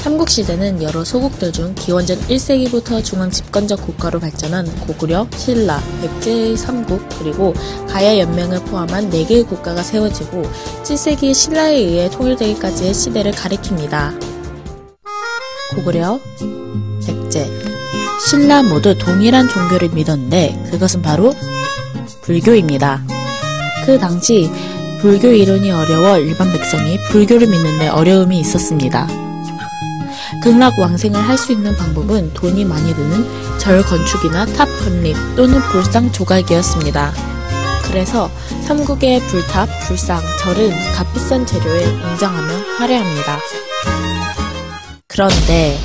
삼국시대는 여러 소국들 중 기원전 1세기부터 중앙 집권적 국가로 발전한 고구려, 신라, 백제의 삼국, 그리고 가야 연맹을 포함한 4개의 국가가 세워지고 7세기 신라에 의해 통일되기까지의 시대를 가리킵니다. 고구려, 백제, 신라 모두 동일한 종교를 믿었는데 그것은 바로 불교입니다. 그 당시 불교 이론이 어려워 일반 백성이 불교를 믿는데 어려움이 있었습니다. 극락왕생을 할 수 있는 방법은 돈이 많이 드는 절 건축이나 탑 건립 또는 불상 조각이었습니다. 그래서 삼국의 불탑, 불상, 절은 값비싼 재료에 웅장하며 화려합니다. 그런데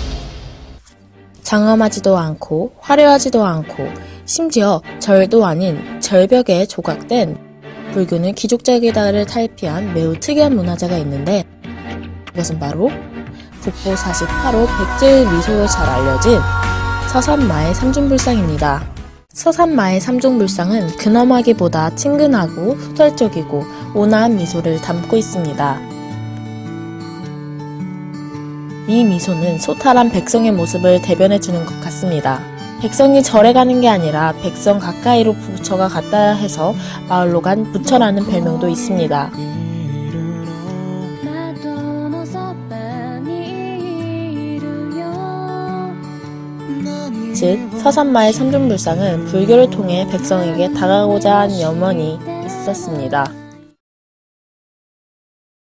장엄하지도 않고 화려하지도 않고 심지어 절도 아닌 절벽에 조각된 불교는 귀족자기다를 탈피한 매우 특이한 문화재가 있는데 그것은 바로 국보 48호 백제의 미소로 잘 알려진 서산마의 삼중불상입니다. 서산마의 삼중불상은 근엄하기보다 친근하고 후털적이고 온화한 미소를 담고 있습니다. 이 미소는 소탈한 백성의 모습을 대변해주는 것 같습니다. 백성이 절에 가는 게 아니라 백성 가까이로 부처가 갔다 해서 마을로 간 부처라는 별명도 있습니다. 즉 서산마의 삼중불상은 불교를 통해 백성에게 다가가고자 한 염원이 있었습니다.